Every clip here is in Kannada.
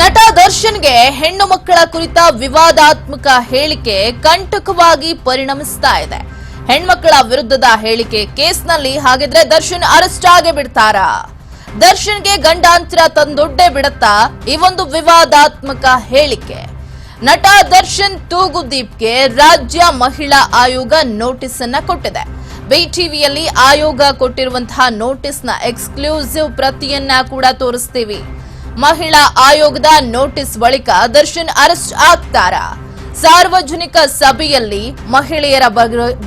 ನಟ ದರ್ಶನ್ಗೆ ಹೆಣ್ಣು ಮಕ್ಕಳ ಕುರಿತ ವಿವಾದಾತ್ಮಕ ಹೇಳಿಕೆ ಕಂಟಕವಾಗಿ ಪರಿಣಮಿಸ್ತಾ ಇದೆ. ಹೆಣ್ಮಕ್ಕಳ ವಿರುದ್ಧದ ಹೇಳಿಕೆ ಕೇಸ್ನಲ್ಲಿ ಹಾಗಿದ್ರೆ ದರ್ಶನ್ ಅರೆಸ್ಟ್ ಆಗೇ ಬಿಡ್ತಾರ. ದರ್ಶನ್ಗೆ ಗಂಡಾಂತರ ತಂದೊಡ್ಡೇ ಬಿಡತ್ತಾ ಈ ಒಂದು ವಿವಾದಾತ್ಮಕ ಹೇಳಿಕೆ. ನಟ ದರ್ಶನ್ ತೂಗುದೀಪ್ಗೆ ರಾಜ್ಯ ಮಹಿಳಾ ಆಯೋಗ ನೋಟಿಸ್ ಅನ್ನ ಕೊಟ್ಟಿದೆ ಬಿಟಿವಿಯಲ್ಲಿ ಆಯೋಗ ಕೊಟ್ಟಿರುವಂತಹ ನೋಟಿಸ್ನ ಎಕ್ಸ್ಕ್ಲೂಸಿವ್ ಪ್ರತಿಯನ್ನ ಕೂಡ ತೋರಿಸ್ತೀವಿ. ಮಹಿಳಾ ಆಯೋಗದ ನೋಟಿಸ್ ಬಳಿಕ ದರ್ಶನ್ ಅರೆಸ್ಟ್ ಆಗ್ತಾರಾ. ಸಾರ್ವಜನಿಕ ಸಭೆಯಲ್ಲಿ ಮಹಿಳೆಯರ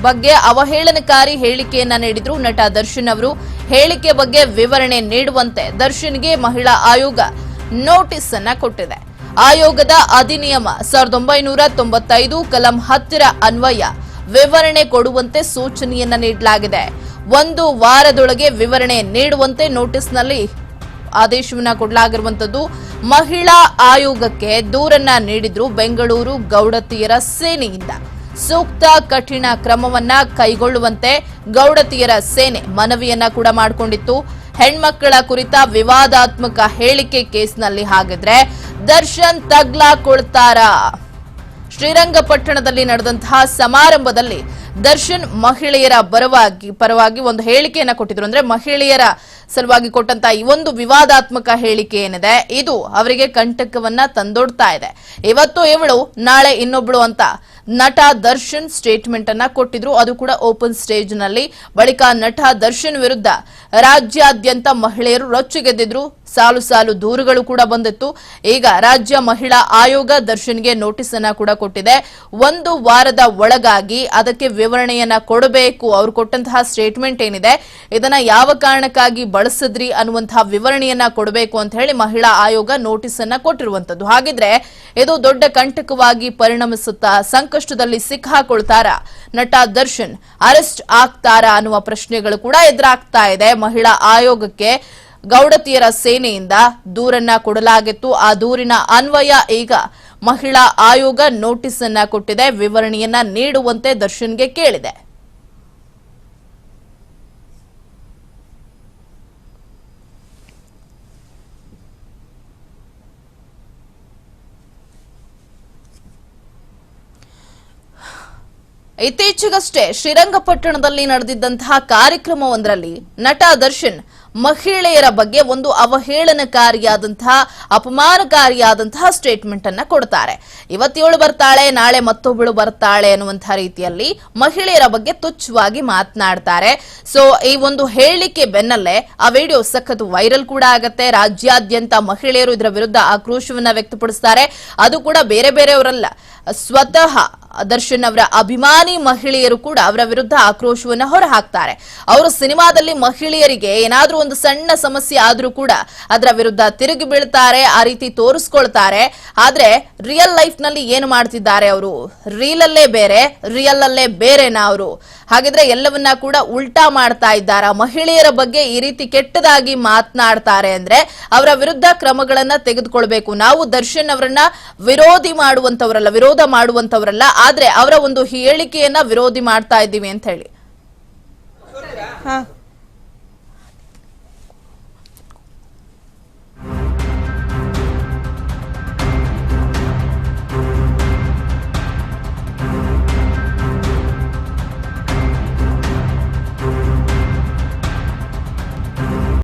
ಬಗ್ಗೆ ಅವಹೇಳನಕಾರಿ ಹೇಳಿಕೆಯನ್ನ ನೀಡಿದ್ರು ನಟ ದರ್ಶನ್ ಅವರು. ಹೇಳಿಕೆ ಬಗ್ಗೆ ವಿವರಣೆ ನೀಡುವಂತೆ ದರ್ಶನ್ಗೆ ಮಹಿಳಾ ಆಯೋಗ ನೋಟಿಸ್ ಅನ್ನ ಕೊಟ್ಟಿದೆ. ಆಯೋಗದ ಅಧಿನಿಯಮ ಸಾವಿರದ ಒಂಬೈನೂರ ತೊಂಬತ್ತೈದು ಕಲಂ ಹತ್ತಿರ ಅನ್ವಯ ವಿವರಣೆ ಕೊಡುವಂತೆ ಸೂಚನೆಯನ್ನ ನೀಡಲಾಗಿದೆ. ಒಂದು ವಾರದೊಳಗೆ ವಿವರಣೆ ನೀಡುವಂತೆ ನೋಟಿಸ್ನಲ್ಲಿ ಆದೇಶವನ್ನ ಕೊಡಲಾಗಿರುವಂತದ್ದು ಮಹಿಳಾ ಆಯೋಗಕ್ಕೆ ದೂರನ್ನ ನೀಡಿದ್ರು ಬೆಂಗಳೂರು ಗೌಡತಿಯರ ಸೇನೆಯಿಂದ. ಸೂಕ್ತ ಕಠಿಣ ಕ್ರಮವನ್ನ ಕೈಗೊಳ್ಳುವಂತೆ ಗೌಡತಿಯರ ಸೇನೆ ಮನವಿಯನ್ನ ಕೂಡ ಮಾಡಿಕೊಂಡಿತ್ತು. ಹೆಣ್ಮಕ್ಕಳ ಕುರಿತ ವಿವಾದಾತ್ಮಕ ಹೇಳಿಕೆ ಕೇಸ್ನಲ್ಲಿ ಹಾಗಿದ್ರೆ ದರ್ಶನ್ ತಗ್ಲಾ ಕೊಳ್ತಾರ. ಶ್ರೀರಂಗಪಟ್ಟಣದಲ್ಲಿ ನಡೆದಂತಹ ಸಮಾರಂಭದಲ್ಲಿ ದರ್ಶನ್ ಮಹಿಳೆಯರ ಪರವಾಗಿ ಪರವಾಗಿ ಒಂದು ಹೇಳಿಕೆಯನ್ನ ಕೊಟ್ಟಿದ್ರು. ಅಂದ್ರೆ ಮಹಿಳೆಯರ ಸಲುವಾಗಿ ಕೊಟ್ಟಂತ ಈ ಒಂದು ವಿವಾದಾತ್ಮಕ ಹೇಳಿಕೆ ಏನಿದೆ, ಇದು ಅವರಿಗೆ ಕಂಟಕವನ್ನ ತಂದೊಡ್ತಾ ಇದೆ. ಇವತ್ತು ಇವಳು, ನಾಳೆ ಇನ್ನೊಬ್ಳು ಅಂತ ನಟ ದರ್ಶನ್ ಸ್ಟೇಟ್ಮೆಂಟ್ ಅನ್ನ ಕೊಟ್ಟಿದ್ರು. ಅದು ಕೂಡ ಓಪನ್ ಸ್ಟೇಜ್ನಲ್ಲಿ ಬಳಿಕ ನಟ ದರ್ಶನ್ ವಿರುದ್ಧ ರಾಜ್ಯಾದ್ಯಂತ ಮಹಿಳೆಯರು ರೊಚ್ಚಿಗೆದ್ದಿದ್ರು ಸಾಲು ಸಾಲು ದೂರುಗಳು ಕೂಡ ಬಂದಿತ್ತು. ಈಗ ರಾಜ್ಯ ಮಹಿಳಾ ಆಯೋಗ ದರ್ಶನ್ಗೆ ನೋಟಿಸ್ ಅನ್ನ ಕೂಡ ಕೊಟ್ಟಿದೆ. ಒಂದು ವಾರದ ಒಳಗಾಗಿ ಅದಕ್ಕೆ ವಿವರಣೆಯನ್ನ ಕೊಡಬೇಕು. ಅವ್ರು ಕೊಟ್ಟಂತಹ ಸ್ಟೇಟ್ಮೆಂಟ್ ಏನಿದೆ, ಇದನ್ನ ಯಾವ ಕಾರಣಕ್ಕಾಗಿ ಬಳಸಿದ್ರಿ ಅನ್ನುವಂತಹ ವಿವರಣೆಯನ್ನ ಕೊಡಬೇಕು ಅಂತ ಹೇಳಿ ಮಹಿಳಾ ಆಯೋಗ ನೋಟಿಸ್ ಅನ್ನ ಕೊಟ್ಟಿರುವಂತದ್ದು. ಹಾಗಿದ್ರೆ ಇದು ದೊಡ್ಡ ಕಂಟಕವಾಗಿ ಪರಿಣಮಿಸುತ್ತಾ ಸಂಕಷ್ಟದಲ್ಲಿ ಸಿಕ್ಕಾಕೊಳ್ತಾರ? ನಟ ದರ್ಶನ್, ಅರೆಸ್ಟ್ ಆಗ್ತಾರಾ ಅನ್ನುವ ಪ್ರಶ್ನೆಗಳು ಕೂಡ ಎದುರಾಗ್ತಾ ಇದೆ. ಮಹಿಳಾ ಆಯೋಗಕ್ಕೆ ಗೌಡತಿಯರ ಸೇನೆಯಿಂದ ದೂರನ್ನ ಕೊಡಲಾಗಿತ್ತು. ಆ ದೂರಿನ ಅನ್ವಯ ಈಗ ಮಹಿಳಾ ಆಯೋಗ ನೋಟಿಸ್ ಅನ್ನ ಕೊಟ್ಟಿದೆ. ವಿವರಣೆಯನ್ನ ನೀಡುವಂತೆ ದರ್ಶನ್ಗೆ ಕೇಳಿದೆ. ಇತ್ತೀಚೆಗಷ್ಟೇ ಶ್ರೀರಂಗಪಟ್ಟಣದಲ್ಲಿ ನಡೆದಿದ್ದಂತಹ ಕಾರ್ಯಕ್ರಮವೊಂದರಲ್ಲಿ ನಟ ದರ್ಶನ್ ಮಹಿಳೆಯರ ಬಗ್ಗೆ ಒಂದು ಅವಹೇಳನಕಾರಿಯಾದಂತಹ, ಅಪಮಾನಕಾರಿಯಾದಂತಹ ಸ್ಟೇಟ್ಮೆಂಟ್ ಅನ್ನ ಕೊಡ್ತಾರೆ. ಇವತ್ತೇಳು ಬರ್ತಾಳೆ, ನಾಳೆ ಮತ್ತೊಬ್ಬಳು ಬರ್ತಾಳೆ ಅನ್ನುವಂತಹ ರೀತಿಯಲ್ಲಿ ಮಹಿಳೆಯರ ಬಗ್ಗೆ ತುಚ್ಛವಾಗಿ ಮಾತನಾಡ್ತಾರೆ. ಸೊ ಈ ಒಂದು ಹೇಳಿಕೆ ಬೆನ್ನಲ್ಲೇ ಆ ವಿಡಿಯೋ ಸಖತ್ ವೈರಲ್ ಕೂಡ ಆಗತ್ತೆ. ರಾಜ್ಯಾದ್ಯಂತ ಮಹಿಳೆಯರು ಇದರ ವಿರುದ್ಧ ಆಕ್ರೋಶವನ್ನ ವ್ಯಕ್ತಪಡಿಸ್ತಾರೆ. ಅದು ಕೂಡ ಬೇರೆ ಬೇರೆಯವರಲ್ಲ. ಸ್ವತಃ ದರ್ಶನ್ ಅವರ ಅಭಿಮಾನಿ ಮಹಿಳೆಯರು ಕೂಡ ಅವರ ವಿರುದ್ಧ ಆಕ್ರೋಶವನ್ನು ಹೊರಹಾಕ್ತಾರೆ. ಅವರು ಸಿನಿಮಾದಲ್ಲಿ ಮಹಿಳೆಯರಿಗೆ ಏನಾದರೂ ಒಂದು ಸಣ್ಣ ಸಮಸ್ಯೆ ಆದರೂ ಕೂಡ ಅದರ ವಿರುದ್ಧ ತಿರುಗಿ ಬೀಳ್ತಾರೆ, ಆ ರೀತಿ ತೋರಿಸ್ಕೊಳ್ತಾರೆ. ಆದ್ರೆ ರಿಯಲ್ ಲೈಫ್ನಲ್ಲಿ ಏನು ಮಾಡ್ತಿದ್ದಾರೆ ಅವರು? ರೀಲ್ ಅಲ್ಲೇ ಬೇರೆ ರಿಯಲ್ ಅಲ್ಲೇ ಬೇರೆನಾ ಅವರು? ಹಾಗಿದ್ರೆ ಎಲ್ಲವನ್ನ ಕೂಡ ಉಲ್ಟಾ ಮಾಡ್ತಾ ಇದ್ದಾರಾ? ಮಹಿಳೆಯರ ಬಗ್ಗೆ ಈ ರೀತಿ ಕೆಟ್ಟದಾಗಿ ಮಾತನಾಡ್ತಾರೆ ಅಂದ್ರೆ ಅವರ ವಿರುದ್ಧ ಕ್ರಮಗಳನ್ನ ತೆಗೆದುಕೊಳ್ಬೇಕು. ನಾವು ದರ್ಶನ್ ಅವರನ್ನ ವಿರೋಧಿ ಮಾಡುವಂತವರಲ್ಲ ವಿರೋಧ ಮಾಡುವಂತವರಲ್ಲ ಆದ್ರೆ ಅವರ ಒಂದು ಹೇಳಿಕೆಯನ್ನ ವಿರೋಧಿ ಮಾಡ್ತಾ ಇದ್ದೀವಿ ಅಂತ ಹೇಳಿ. ಹಾಂ.